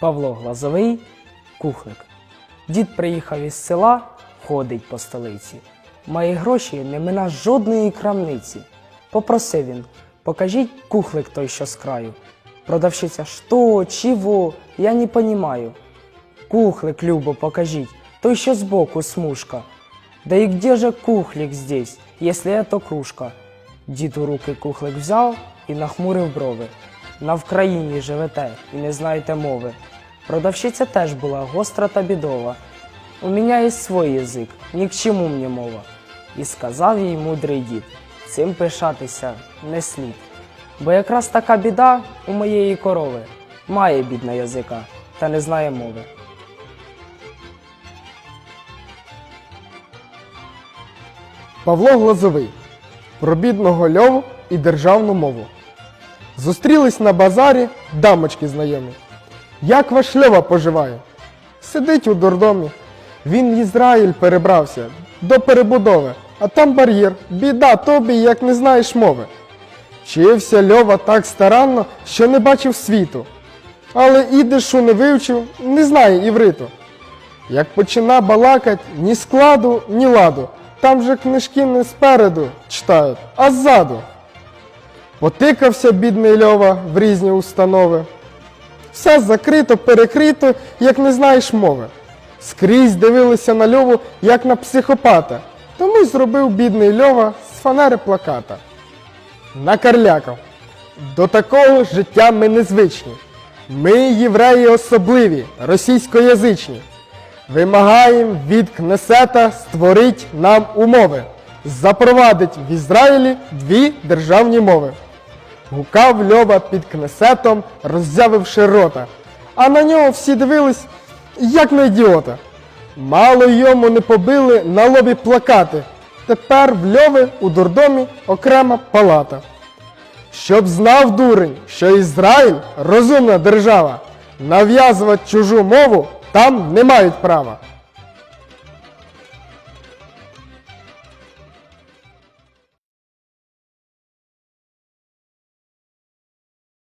Павло Глазовий, кухлик. Дід приїхав із села, ходить по столиці. Має гроші не мина жодної крамниці. Попросив він, покажіть кухлик той, що з краю. Продавщиця, що, чого, я не понімаю. Кухлик, Любо, покажіть, той, що збоку смужка. Да и где же кухлик здесь, если это кружка? Дід у руки кухлик взяв і нахмурив брови. На Вкраїні живете і не знаєте мови. Продавщиця теж була гостра та бідова. У мене є свій язик, ні к чому мені мова. І сказав їй мудрий дід, цим пишатися не слід. Бо якраз така біда у моєї корови має бідна язика та не знає мови. Павло Глазовий про бідного льову і державну мову. Зустрілись на базарі дамочки знайомі. Як ваш льова поживає? Сидить у дурдомі. Він в Ізраїль перебрався до перебудови, а там бар'єр, біда тобі, як не знаєш мови. Вчився льова так старанно, що не бачив світу. Але ідишу не вивчив, не знає івриту. Як почина балакать, ні складу, ні ладу. Там же книжки не спереду читають, а ззаду. Потикався бідний Льова в різні установи. Все закрито, перекрито, як не знаєш мови. Скрізь дивилися на Льову, як на психопата. Тому й зробив бідний Льова з фанери плаката. Накарлякав. До такого життя ми незвичні. Ми, євреї особливі, російськоязичні. Вимагаємо від Кнесета створить нам умови, запровадить в Ізраїлі дві державні мови. Гукав Льова під Кнесетом, роззявивши рота, а на нього всі дивились, як на ідіота. Мало йому не побили на лобі плакати. Тепер в Льови у дурдомі окрема палата. Щоб знав дурень, що Ізраїль розумна держава, нав'язувати чужу мову там не мають права.